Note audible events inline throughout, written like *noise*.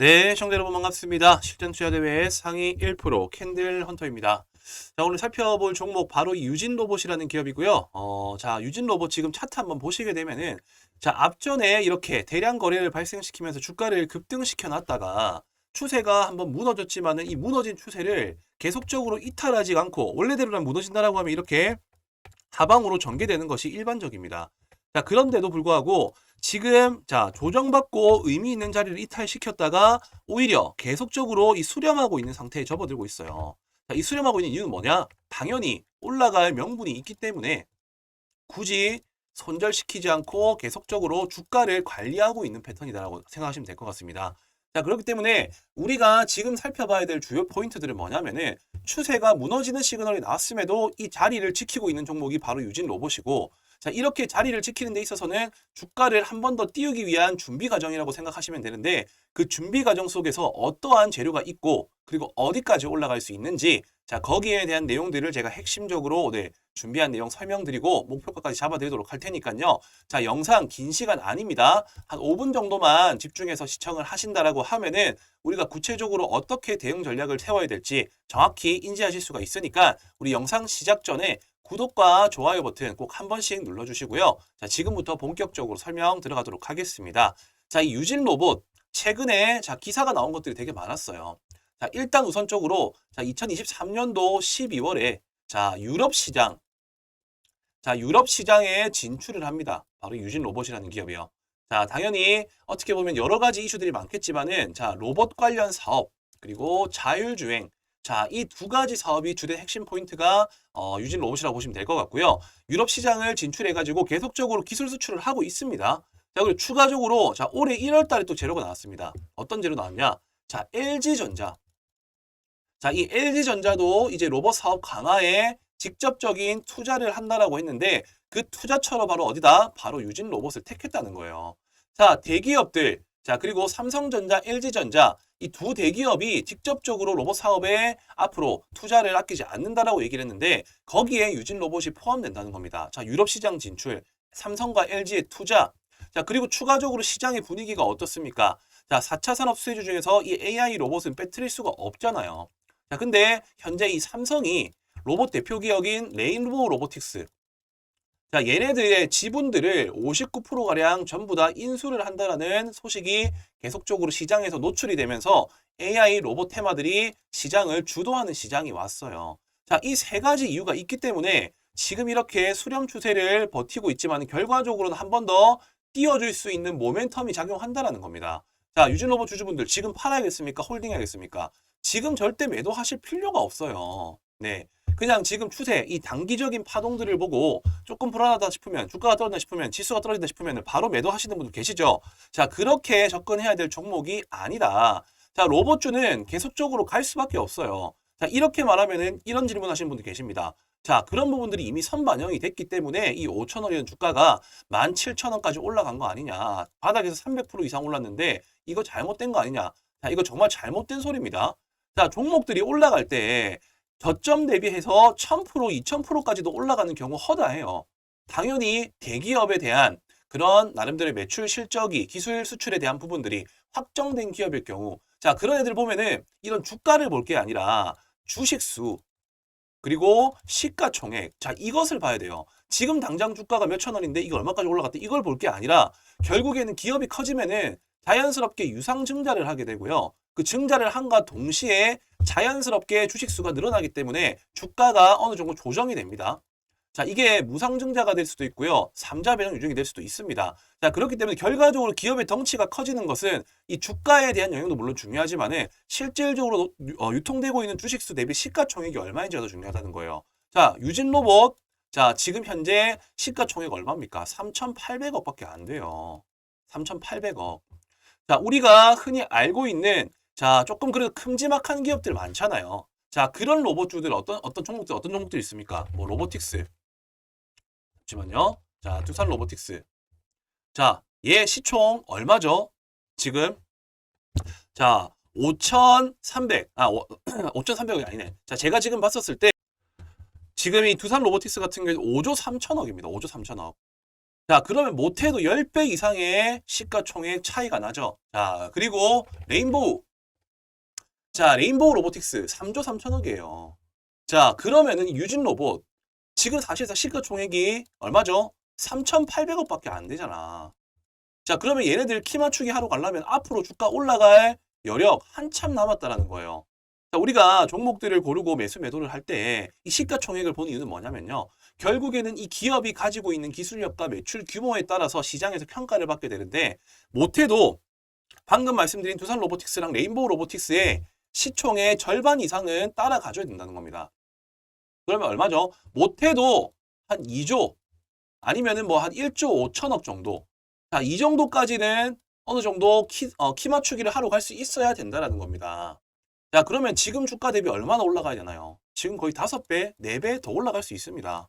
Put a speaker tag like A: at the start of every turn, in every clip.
A: 네, 시청자 여러분 반갑습니다. 실전 투자 대회 상위 1% 캔들 헌터입니다. 자, 오늘 살펴볼 종목 바로 이 유진 로봇이라는 기업이고요. 어, 자, 유진 로봇 지금 차트 한번 보시게 되면은 자, 앞전에 이렇게 대량 거래를 발생시키면서 주가를 급등시켜 놨다가 추세가 한번 무너졌지만은 이 무너진 추세를 계속적으로 이탈하지 않고 원래대로라면 무너진다라고 하면 이렇게 하방으로 전개되는 것이 일반적입니다. 자, 그런데도 불구하고 지금 자 조정받고 의미 있는 자리를 이탈시켰다가 오히려 계속적으로 이 수렴하고 있는 상태에 접어들고 있어요. 자, 이 수렴하고 있는 이유는 뭐냐? 당연히 올라갈 명분이 있기 때문에 굳이 손절시키지 않고 계속적으로 주가를 관리하고 있는 패턴이다라고 생각하시면 될 것 같습니다. 자, 그렇기 때문에 우리가 지금 살펴봐야 될 주요 포인트들은 뭐냐면은 추세가 무너지는 시그널이 나왔음에도 이 자리를 지키고 있는 종목이 바로 유진 로봇이고 자, 이렇게 자리를 지키는 데 있어서는 주가를 한 번 더 띄우기 위한 준비 과정이라고 생각하시면 되는데 그 준비 과정 속에서 어떠한 재료가 있고 그리고 어디까지 올라갈 수 있는지 자, 거기에 대한 내용들을 제가 핵심적으로 오늘 준비한 내용 설명드리고 목표가까지 잡아드리도록 할 테니까요. 자, 영상 긴 시간 아닙니다. 한 5분 정도만 집중해서 시청을 하신다라고 하면은 우리가 구체적으로 어떻게 대응 전략을 세워야 될지 정확히 인지하실 수가 있으니까 우리 영상 시작 전에 구독과 좋아요 버튼 꼭 한 번씩 눌러주시고요. 자, 지금부터 본격적으로 설명 들어가도록 하겠습니다. 자, 이 유진 로봇 최근에 자 기사가 나온 것들이 되게 많았어요. 자, 일단 우선적으로 자 2023년도 12월에 자 유럽 시장 자 유럽 시장에 진출을 합니다. 바로 유진 로봇이라는 기업이요. 자 당연히 어떻게 보면 여러 가지 이슈들이 많겠지만은 자 로봇 관련 사업 그리고 자율주행 자, 이 두 가지 사업이 주된 핵심 포인트가 어, 유진 로봇이라고 보시면 될 것 같고요. 유럽 시장을 진출해가지고 계속적으로 기술 수출을 하고 있습니다. 자, 그리고 추가적으로 자 올해 1월 달에 또 재료가 나왔습니다. 어떤 재료 나왔냐? 자, LG전자. 자, 이 LG전자도 이제 로봇 사업 강화에 직접적인 투자를 한다라고 했는데 그 투자처로 바로 어디다? 바로 유진 로봇을 택했다는 거예요. 자, 대기업들 자, 그리고 삼성전자, LG전자 이 두 대기업이 직접적으로 로봇 사업에 앞으로 투자를 아끼지 않는다라고 얘기를 했는데 거기에 유진 로봇이 포함된다는 겁니다. 자, 유럽 시장 진출, 삼성과 LG의 투자. 자, 그리고 추가적으로 시장의 분위기가 어떻습니까? 자, 4차 산업 수혜주 중에서 이 AI 로봇은 빼뜨릴 수가 없잖아요. 자, 근데 현재 이 삼성이 로봇 대표 기업인 레인보우 로보틱스 자, 얘네들의 지분들을 59%가량 전부 다 인수를 한다라는 소식이 계속적으로 시장에서 노출이 되면서 AI 로봇 테마들이 시장을 주도하는 시장이 왔어요. 자, 이 세 가지 이유가 있기 때문에 지금 이렇게 수렴 추세를 버티고 있지만 결과적으로는 한 번 더 띄워줄 수 있는 모멘텀이 작용한다라는 겁니다. 자, 유진 로봇 주주분들 지금 팔아야겠습니까? 홀딩해야겠습니까? 지금 절대 매도하실 필요가 없어요. 네. 그냥 지금 추세, 이 단기적인 파동들을 보고 조금 불안하다 싶으면, 주가가 떨어진다 싶으면, 지수가 떨어진다 싶으면 바로 매도하시는 분들 계시죠? 자, 그렇게 접근해야 될 종목이 아니다. 자, 로봇주는 계속적으로 갈 수밖에 없어요. 자, 이렇게 말하면은 이런 질문 하시는 분들 계십니다. 자, 그런 부분들이 이미 선반영이 됐기 때문에 이 5천원이라는 주가가 17,000원까지 올라간 거 아니냐. 바닥에서 300% 이상 올랐는데 이거 잘못된 거 아니냐. 자, 이거 정말 잘못된 소리입니다. 자, 종목들이 올라갈 때 저점 대비해서 1000%, 2000%까지도 올라가는 경우 허다해요. 당연히 대기업에 대한 그런 나름대로의 매출 실적이 기술 수출에 대한 부분들이 확정된 기업일 경우 자 그런 애들 보면은 이런 주가를 볼 게 아니라 주식수 그리고 시가총액 자 이것을 봐야 돼요. 지금 당장 주가가 몇천 원인데 이게 얼마까지 올라갔다 이걸 볼 게 아니라 결국에는 기업이 커지면은 자연스럽게 유상 증자를 하게 되고요. 그 증자를 한과 동시에 자연스럽게 주식수가 늘어나기 때문에 주가가 어느 정도 조정이 됩니다. 자, 이게 무상증자가 될 수도 있고요. 삼자 배당 유증이 될 수도 있습니다. 자, 그렇기 때문에 결과적으로 기업의 덩치가 커지는 것은 이 주가에 대한 영향도 물론 중요하지만은 실질적으로 어, 유통되고 있는 주식수 대비 시가총액이 얼마인지가 더 중요하다는 거예요. 자, 유진 로봇. 자, 지금 현재 시가총액 얼마입니까? 3,800억밖에 안 돼요. 3,800억. 자, 우리가 흔히 알고 있는 자, 조금 그래도 큼지막한 기업들 많잖아요. 자, 그런 로봇주들 어떤 어떤 종목들 어떤 종목들 있습니까? 뭐 로보틱스. 잠시만요. 자, 두산 로보틱스. 자, 얘 시총 얼마죠? 지금 자, 5,300. 아, 5,300억이 *clears throat* 아니네. 자, 제가 지금 봤었을 때 지금 이 두산 로보틱스 같은 경우에 5조 3천억입니다. 5조 3천억. 자, 그러면 못해도 10배 이상의 시가총액 차이가 나죠. 자, 그리고 레인보우. 자, 레인보우 로보틱스 3조 3천억이에요. 자, 그러면은 유진 로봇 지금 사실상 시가총액이 얼마죠? 3,800억밖에 안 되잖아. 자, 그러면 얘네들 키 맞추기 하러 가려면 앞으로 주가 올라갈 여력 한참 남았다라는 거예요. 자, 우리가 종목들을 고르고 매수 매도를 할 때 이 시가총액을 보는 이유는 뭐냐면요. 결국에는 이 기업이 가지고 있는 기술력과 매출 규모에 따라서 시장에서 평가를 받게 되는데 못해도 방금 말씀드린 두산 로보틱스랑 레인보우 로보틱스의 시총의 절반 이상은 따라가줘야 된다는 겁니다. 그러면 얼마죠? 못해도 한 2조 아니면은 뭐 한 1조 5천억 정도. 자, 이 정도까지는 어느 정도 키, 어, 키 맞추기를 하러 갈 수 있어야 된다라는 겁니다. 자, 그러면 지금 주가 대비 얼마나 올라가야 되나요? 지금 거의 5배, 4배 더 올라갈 수 있습니다.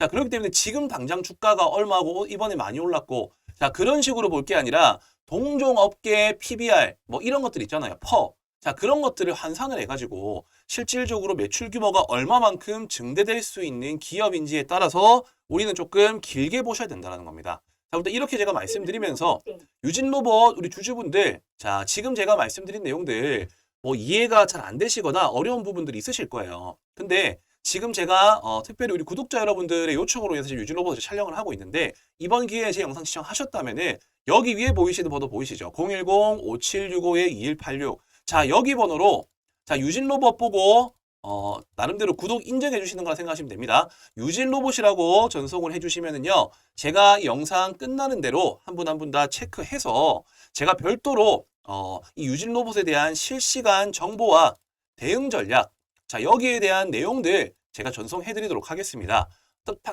A: 자, 그렇기 때문에 지금 당장 주가가 얼마고 이번에 많이 올랐고, 자, 그런 식으로 볼 게 아니라 동종 업계 PBR 뭐 이런 것들 있잖아요. 퍼. 자, 그런 것들을 환산을 해가지고 실질적으로 매출 규모가 얼마만큼 증대될 수 있는 기업인지에 따라서 우리는 조금 길게 보셔야 된다는 겁니다. 자, 일단 이렇게 제가 말씀드리면서 유진 로봇 우리 주주분들, 자, 지금 제가 말씀드린 내용들 뭐 이해가 잘 안 되시거나 어려운 부분들이 있으실 거예요. 근데 지금 제가 어, 특별히 우리 구독자 여러분들의 요청으로 해서 지금 유진 로봇을 촬영을 하고 있는데 이번 기회에 제 영상 시청하셨다면은 여기 위에 보이시는 번호 보이시죠? 010-5765-2186. 자, 여기 번호로 자, 유진 로봇 보고 어, 나름대로 구독 인정해 주시는 거라 생각하시면 됩니다. 유진 로봇이라고 전송을 해 주시면은요. 제가 이 영상 끝나는 대로 한 분 한 분 다 체크해서 제가 별도로 어, 이 유진 로봇에 대한 실시간 정보와 대응 전략 자, 여기에 대한 내용들 제가 전송해 드리도록 하겠습니다.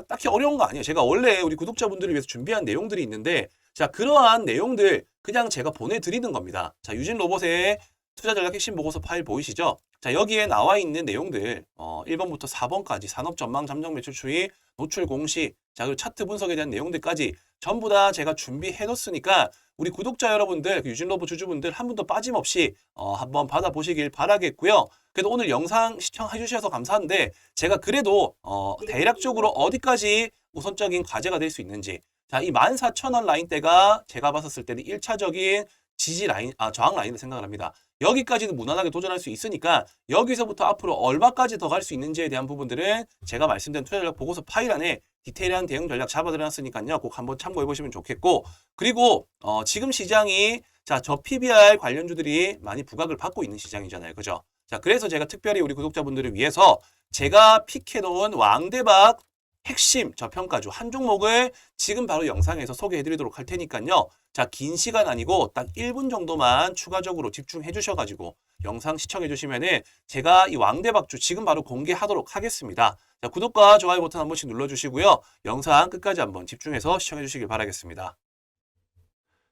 A: 딱히 어려운 거 아니에요. 제가 원래 우리 구독자분들을 위해서 준비한 내용들이 있는데 자, 그러한 내용들 그냥 제가 보내드리는 겁니다. 자, 유진 로봇의 투자 전략 핵심 보고서 파일 보이시죠? 자, 여기에 나와 있는 내용들, 어, 1번부터 4번까지 산업 전망, 잠정 매출 추이, 노출 공시, 자, 그리고 차트 분석에 대한 내용들까지 전부 다 제가 준비해 뒀으니까 우리 구독자 여러분들, 그 유진 로봇 주주분들 한 분도 빠짐없이 어, 한번 받아보시길 바라겠고요. 그래도 오늘 영상 시청해 주셔서 감사한데 제가 그래도 어, 대략적으로 어디까지 우선적인 과제가 될 수 있는지 자, 이 14,000원 라인대가 제가 봤었을 때는 1차적인 지지 라인, 아, 저항 라인을 생각을 합니다. 여기까지는 무난하게 도전할 수 있으니까 여기서부터 앞으로 얼마까지 더 갈 수 있는지에 대한 부분들은 제가 말씀드린 투자 전략 보고서 파일 안에 디테일한 대응 전략 잡아드렸으니까요. 꼭 한번 참고해 보시면 좋겠고 그리고 어, 지금 시장이 자, 저 PBR 관련주들이 많이 부각을 받고 있는 시장이잖아요. 그죠? 자, 그래서 제가 특별히 우리 구독자분들을 위해서 제가 픽해 놓은 왕대박 핵심 저평가주 한 종목을 지금 바로 영상에서 소개해 드리도록 할 테니까요. 자, 긴 시간 아니고 딱 1분 정도만 추가적으로 집중해 주셔가지고 영상 시청해 주시면은 제가 이 왕대박주 지금 바로 공개하도록 하겠습니다. 자, 구독과 좋아요 버튼 한 번씩 눌러주시고요. 영상 끝까지 한번 집중해서 시청해 주시길 바라겠습니다.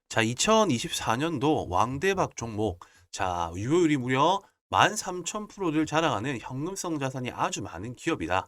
A: 자, 2024년도 왕대박 종목. 자, 유효율이 무려 13,000%를 자랑하는 현금성 자산이 아주 많은 기업이다.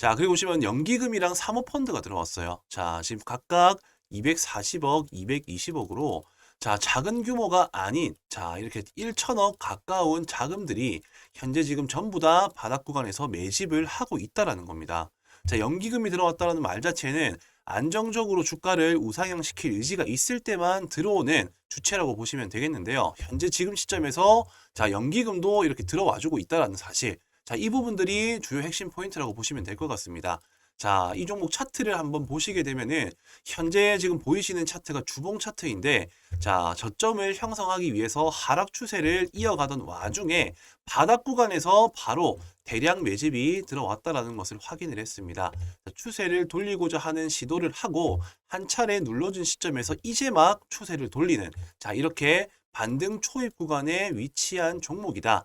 A: 자, 그리고 보시면 연기금이랑 사모펀드가 들어왔어요. 자, 지금 각각 240억, 220억으로 자, 작은 규모가 아닌 자, 이렇게 1천억 가까운 자금들이 현재 지금 전부 다 바닥 구간에서 매집을 하고 있다라는 겁니다. 자, 연기금이 들어왔다라는 말 자체는 안정적으로 주가를 우상향시킬 의지가 있을 때만 들어오는 주체라고 보시면 되겠는데요. 현재 지금 시점에서 자, 연기금도 이렇게 들어와 주고 있다라는 사실. 자, 이 부분들이 주요 핵심 포인트라고 보시면 될 것 같습니다. 자, 이 종목 차트를 한번 보시게 되면은 현재 지금 보이시는 차트가 주봉 차트인데 자, 저점을 형성하기 위해서 하락 추세를 이어가던 와중에 바닥 구간에서 바로 대량 매집이 들어왔다라는 것을 확인을 했습니다. 자, 추세를 돌리고자 하는 시도를 하고 한 차례 눌러준 시점에서 이제 막 추세를 돌리는 자, 이렇게 반등 초입 구간에 위치한 종목이다.